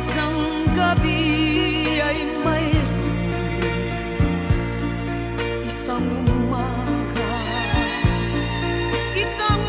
isang gabi.